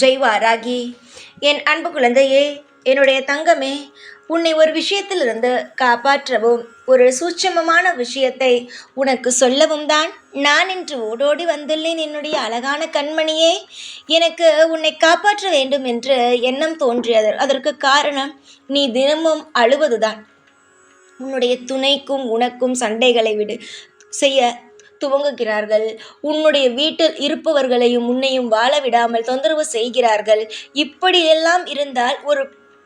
ஜெய்வா ராகி என் அன்பு குழந்தையே என்னுடைய தங்கமே உன்னை ஒரு விஷயத்திலிருந்து காப்பாற்றவும் ஒரு சூட்சமமான விஷயத்தை உனக்கு சொல்லவும் தான் நான் இன்று ஓடோடி வந்துள்ளேன். என்னுடைய அழகான கண்மணியே எனக்கு உன்னை காப்பாற்ற வேண்டும் என்று எண்ணம் தோன்றியது. அதற்கு காரணம் நீ தினமும் அழுவதுதான். உன்னுடைய துணைக்கும் உனக்கும் சண்டைகளை விடு செய்ய துவங்குகிறார்கள். உன்னுடைய வீட்டில் இருப்பவர்களையும் உன்னையும் வாழ விடாமல் தொந்தரவு செய்கிறார்கள். இப்படியெல்லாம் இருந்தால் ஒரு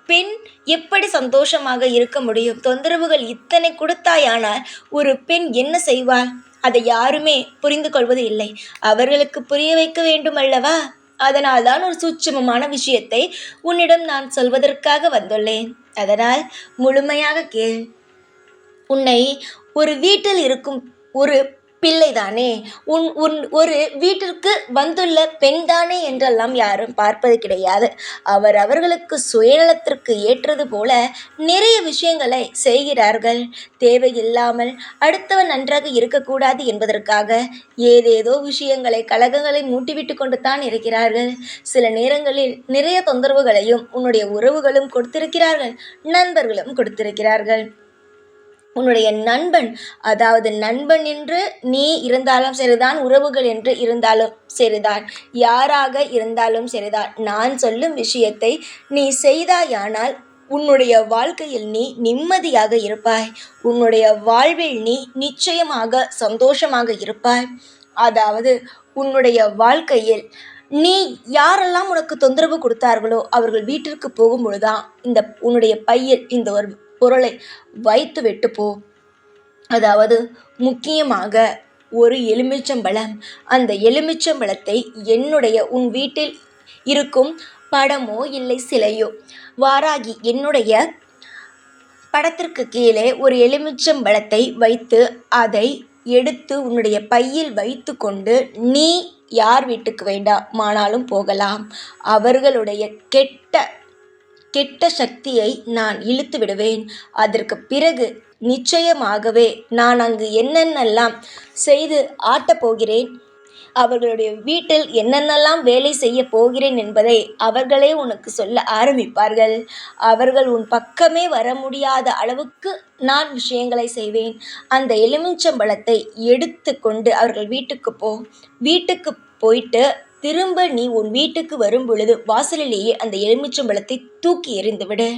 பெண் எப்படி சந்தோஷமாக இருக்க முடியும்? தொந்தரவுகள் இத்தனை கொடுத்தாயானால் ஒரு பெண் என்ன செய்வாள்? அதை யாருமே புரிந்து கொள்வது இல்லை. அவர்களுக்கு புரிய வைக்க வேண்டும் அல்லவா? அதனால்தான் ஒரு சூட்சமமான விஷயத்தை உன்னிடம் நான் சொல்வதற்காக வந்துள்ளேன். அதனால் முழுமையாக கேள். உன்னை ஒரு வீட்டில் இருக்கும் ஒரு பிள்ளைதானே? உன் உன் ஒரு வீட்டிற்கு வந்துள்ள பெண்தானே என்றெல்லாம் யாரும் பார்ப்பது கிடையாது. அவர் அவர்களுக்கு சுயநலத்திற்கு ஏற்றது போல நிறைய விஷயங்களை செய்கிறார்கள். தேவையில்லாமல் அடுத்தவன் நன்றாக இருக்கக்கூடாது என்பதற்காக ஏதேதோ விஷயங்களை கலகங்களை மூட்டிவிட்டு கொண்டு தான் இருக்கிறார்கள். சில நேரங்களில் நிறைய தொந்தரவுகளையும் உன்னுடைய உறவுகளும் கொடுத்திருக்கிறார்கள். நண்பர்களும் கொடுத்திருக்கிறார்கள். உன்னுடைய நண்பன் அதாவது நண்பன் என்று நீ இருந்தாலும் சரிதான் உறவுகள் என்று இருந்தாலும் சரிதான் யாராக இருந்தாலும் சரிதான். நான் சொல்லும் விஷயத்தை நீ செய்தாயானால் உன்னுடைய வாழ்க்கையில் நீ நிம்மதியாக இருப்பாய். உன்னுடைய வாழ்வில் நீ நிச்சயமாக சந்தோஷமாக இருப்பாய். அதாவது உன்னுடைய வாழ்க்கையில் நீ யாரெல்லாம் உனக்கு தொந்தரவு கொடுத்தார்களோ அவர்கள் வீட்டிற்கு போகும்பொழுதுதான் இந்த உன்னுடைய பையில் இந்த ஒரு பொருளை வைத்து விட்டு போ அதாவது முக்கியமாக ஒரு எலுமிச்சம்பழம். அந்த எலுமிச்சம்பழத்தை என்னுடைய உன் வீட்டில் இருக்கும் படமோ இல்லை சிலையோ? வாராகி என்னுடைய படத்திற்கு கீழே ஒரு எலுமிச்சம்பழத்தை வைத்து அதை எடுத்து உன்னுடைய பையில் வைத்து கொண்டு நீ யார் வீட்டுக்கு வேண்டாமானாலும் போகலாம். அவர்களுடைய கெட்ட கெட்ட சக்தியை நான் இழுத்து விடுவேன். அதற்கு பிறகு நிச்சயமாகவே நான் அங்கு என்னென்னலாம் செய்து ஆட்டப் போகிறேன்? அவர்களுடைய வீட்டில் என்னென்னலாம் வேலை செய்ய போகிறேன் என்பதை அவர்களே உனக்கு சொல்ல ஆரம்பிப்பார்கள். அவர்கள் உன் பக்கமே வர முடியாத அளவுக்கு நான் விஷயங்களை செய்வேன். அந்த எலுமிச்சம்பழத்தை எடுத்து கொண்டு அவர்கள் வீட்டுக்கு போ. வீட்டுக்கு போயிட்டு திரும்ப நீ உன் வீட்டுக்கு வரும் பொழுது வாசலிலேயே அந்த எலுமிச்சம்பழத்தை தூக்கி எறிந்துவிடு.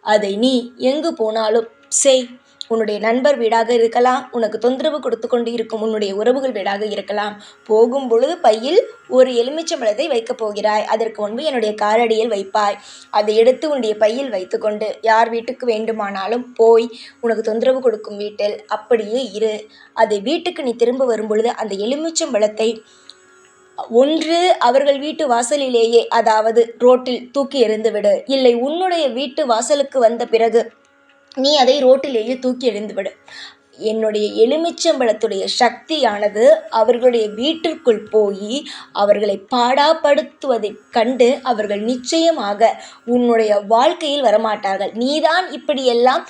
அதை நீ எங்கு போனாலும் செய். உன்னுடைய நண்பர் வீடாக இருக்கலாம். உனக்கு தொந்தரவு கொடுத்து கொண்டு இருக்கும் உன்னுடைய உறவுகள் வீடாக இருக்கலாம். போகும் பொழுது பையில் ஒரு எலுமிச்சம்பழத்தை வைக்கப் போகிறாய். அதற்கு முன்பு என்னுடைய காரடியில் வைப்பாய். அதை எடுத்து உன்னுடைய பையில் வைத்துக்கொண்டு யார் வீட்டுக்கு வேண்டுமானாலும் போய் உனக்கு தொந்தரவு கொடுக்கும் வீட்டில் அப்படியே இரு. அதை வீட்டுக்கு நீ திரும்ப வரும் பொழுது அந்த எலுமிச்சம்பழத்தை ஒன்று அவர்கள் வீட்டு வாசலிலேயே அதாவது ரோட்டில் தூக்கி எறிந்துவிடு. இல்லை உன்னுடைய வீட்டு வாசலுக்கு வந்த பிறகு நீ அதை ரோட்டிலேயே தூக்கி எறிந்துவிடு. என்னுடைய எலுமிச்சம்பழத்துடைய சக்தியானது அவர்களுடைய வீட்டிற்குள் போய் அவர்களை பாடாப்படுத்துவதைக் கண்டு அவர்கள் நிச்சயமாக உன்னுடைய வாழ்க்கையில் வரமாட்டார்கள். நீதான் இப்படியெல்லாம்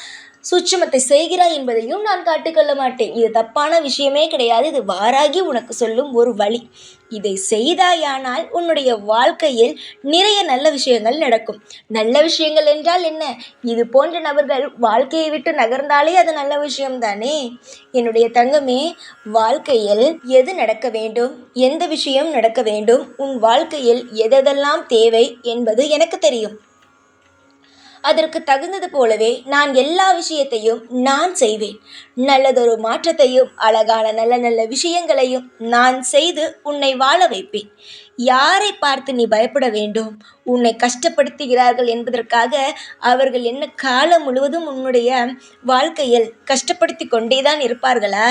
சூட்சுமத்தை செய்கிறாய் என்பதையும் நான் காட்டிக்கொள்ள மாட்டேன். இது தப்பான விஷயமே கிடையாது. இது வாராகி உனக்கு சொல்லும் ஒரு வழி. இதை செய்தாயானால் உன்னுடைய வாழ்க்கையில் நிறைய நல்ல விஷயங்கள் நடக்கும். நல்ல விஷயங்கள் என்றால் என்ன? இது போன்ற நபர்கள் வாழ்க்கையை விட்டு நகர்ந்தாலே அது நல்ல விஷயம் தானே என்னுடைய தங்கமே வாழ்க்கையில் எது நடக்க வேண்டும்? எந்த விஷயம் நடக்க வேண்டும்? உன் வாழ்க்கையில் எதெல்லாம் தேவை என்பது எனக்கு தெரியும். அதற்கு தகுந்தது போலவே நான் எல்லா விஷயத்தையும் நான் செய்வேன். நல்லதொரு மாற்றத்தையும் அழகான நல்ல நல்ல விஷயங்களையும் நான் செய்து உன்னை வாழ வைப்பேன். யாரை பார்த்து நீ பயப்பட வேண்டும்? உன்னை கஷ்டப்படுத்துகிறார்கள் என்பதற்காக அவர்கள் என்ன காலம் முழுவதும் உன்னுடைய வாழ்க்கையில் கஷ்டப்படுத்தி கொண்டே தான் இருப்பார்களா?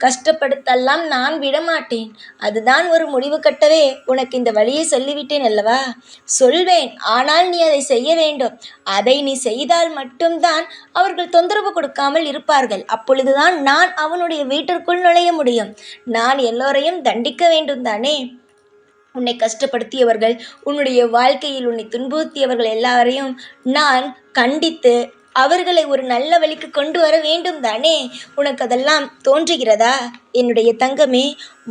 கஷ்டப்படுத்தெல்லாம் நான் விடமாட்டேன். அதுதான் ஒரு முடிவு கட்டவே உனக்கு இந்த வழியை சொல்லிவிட்டேன் அல்லவா? சொல்வேன் ஆனால் நீ அதை செய்ய வேண்டும். அதை நீ செய்தால் மட்டும்தான் அவர்கள் தொந்தரவு கொடுக்காமல் இருப்பார்கள். அப்பொழுதுதான் நான் அவனுடைய வீட்டிற்குள் நுழைய முடியும். நான் எல்லோரையும் தண்டிக்க வேண்டும் தானே உன்னை கஷ்டப்படுத்தியவர்கள் உன்னுடைய வாழ்க்கையில் உன்னை துன்புறுத்தியவர்கள் எல்லாரையும் நான் கண்டித்து அவர்களை ஒரு நல்ல வழிக்கு கொண்டு வர வேண்டும் தானே? உனக்கு அதெல்லாம் தோன்றுகிறதா? என்னுடைய தங்கமே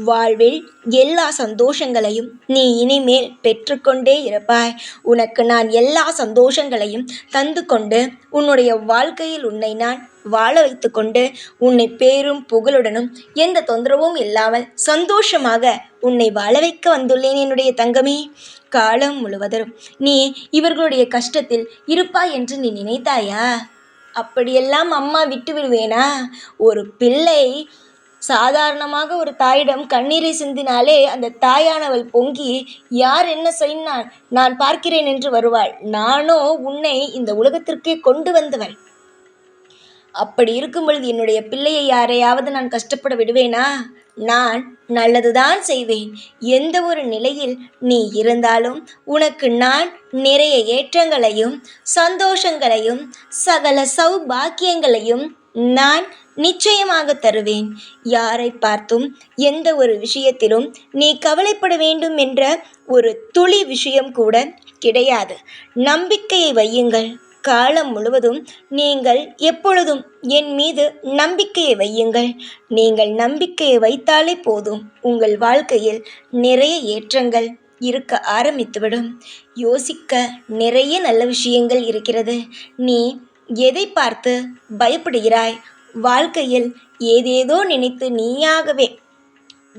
வாழ்வில் எல்லா சந்தோஷங்களையும் நீ இனிமேல் பெற்றுக்கொண்டே இருப்பாய். உனக்கு நான் எல்லா சந்தோஷங்களையும் தந்து கொண்டு உன்னுடைய வாழ்க்கையில் உன்னை நான் வாழ வைத்து கொண்டு உன்னை பேரும் புகழுடனும் எந்த தொந்தரவும் இல்லாமல் சந்தோஷமாக உன்னை வாழ வைக்க வந்துள்ளேன் என்னுடைய தங்கமே. காலம் முழுவதும் நீ இவர்களுடைய கஷ்டத்தில் இருப்பாய் என்று நீ நினைத்தாயா? அப்படியெல்லாம் அம்மா விட்டு விடுவேனா? ஒரு பிள்ளை சாதாரணமாக ஒரு தாயிடம் கண்ணீரை சிந்தினாலே அந்த தாயானவள் பொங்கி யார் என்ன சொன்னான்? நான் பார்க்கிறேன் என்று வருவாள். நானோ உன்னை இந்த உலகத்திற்கே கொண்டு வந்தவள் அப்படி இருக்கும் பொழுது என்னுடைய பிள்ளையை யாரையாவது நான் கஷ்டப்பட விடுவேனா? நான் நல்லதுதான் செய்வேன். எந்த ஒரு நிலையில் நீ இருந்தாலும் உனக்கு நான் நிறைய ஏற்றங்களையும் சந்தோஷங்களையும் சகல சௌபாக்கியங்களையும் நான் நிச்சயமாக தருவேன். யாரை பார்த்தும் எந்த ஒரு விஷயத்திலும் நீ கவலைப்பட வேண்டும் என்ற ஒரு துளி விஷயம் கூட கிடையாது. நம்பிக்கையை வையுங்கள். காலம் முழுவதும் நீங்கள் எப்பொழுதும் என் மீது நம்பிக்கையை வையுங்கள். நீங்கள் நம்பிக்கையை வைத்தாலே போதும். உங்கள் வாழ்க்கையில் நிறைய ஏற்றங்கள் இருக்க ஆரம்பித்துவிடும். யோசிக்க நிறைய நல்ல விஷயங்கள் இருக்கிறது. நீ எதை பார்த்து பயப்படுகிறாய்? வாழ்க்கையில் ஏதேதோ நினைத்து நீயாகவே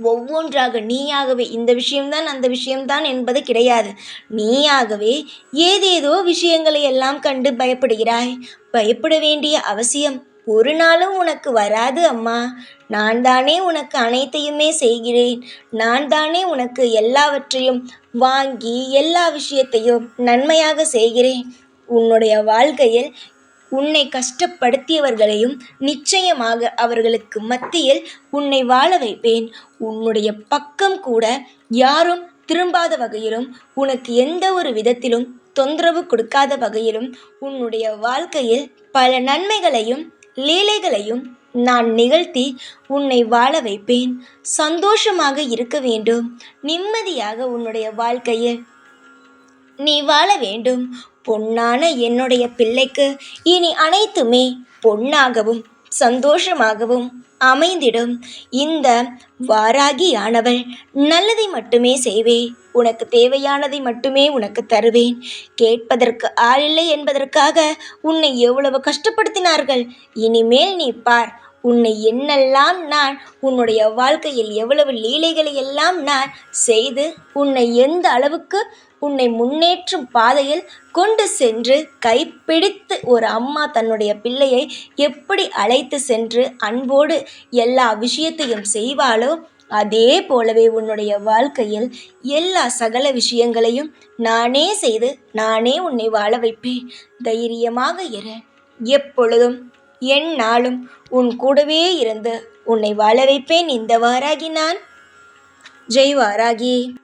ஒவ்வொன்றாக நீயாகவே இந்த விஷயம்தான் அந்த விஷயம்தான் என்பது கிடையாது. நீயாகவே ஏதேதோ விஷயங்களை எல்லாம் கண்டு பயப்படுகிறாய். பயப்பட வேண்டிய அவசியம் ஒரு நாளும் உனக்கு வராது அம்மா. நான் தானே உனக்கு அனைத்தையுமே செய்கிறேன். நான் தானே உனக்கு எல்லாவற்றையும் வாங்கி எல்லா விஷயத்தையும் நன்மையாக செய்கிறேன். உன்னுடைய வாழ்க்கையில் உன்னை கஷ்டப்படுத்தியவர்களையும் நிச்சயமாக அவர்களுக்கு மத்தியில் உன்னை வாழ வைப்பேன். உன்னுடைய பக்கம் கூட யாரும் திரும்பாத வகையிலும் உனக்கு எந்த ஒரு விதத்திலும் தொந்தரவு கொடுக்காத வகையிலும் உன்னுடைய வாழ்க்கையில் பல நன்மைகளையும் லீலைகளையும் நான் நிகழ்த்தி உன்னை வாழ வைப்பேன். சந்தோஷமாக இருக்க வேண்டும். நிம்மதியாக உன்னுடைய வாழ்க்கையில் நீ வாழ வேண்டும். பொன்னான என்னுடைய பிள்ளைக்கு இனி அனைத்துமே பொன்னாகவும் சந்தோஷமாகவும் அமைந்திடும். இந்த வாராகியானவள் நல்லதை மட்டுமே செய்வே உனக்கு தேவையானதை மட்டுமே உனக்கு தருவேன். கேட்பதற்கு ஆளில்லை என்பதற்காக உன்னை எவ்வளவு கஷ்டப்படுத்தினார்கள் இனிமேல் நீ பார் உன்னை என்னெல்லாம் நான் உன்னுடைய வாழ்க்கையில் எவ்வளவு லீலைகளை எல்லாம் நான் செய்து உன்னை எந்த அளவுக்கு உன்னை முன்னேற்றும் பாதையில் கொண்டு சென்று கைப்பிடித்து ஒரு அம்மா தன்னுடைய பிள்ளையை எப்படி அழைத்து சென்று அன்போடு எல்லா விஷயத்தையும் செய்வாளோ அதே போலவே உன்னுடைய வாழ்க்கையில் எல்லா சகல விஷயங்களையும் நானே செய்து நானே உன்னை வாழ வைப்பேன். தைரியமாக இரு. எப்பொழுதும் எந்நாளும் உன் கூடவே இருந்து உன்னை வாழ வைப்பேன் இந்த வாராகி நான். ஜெய் வாராகி.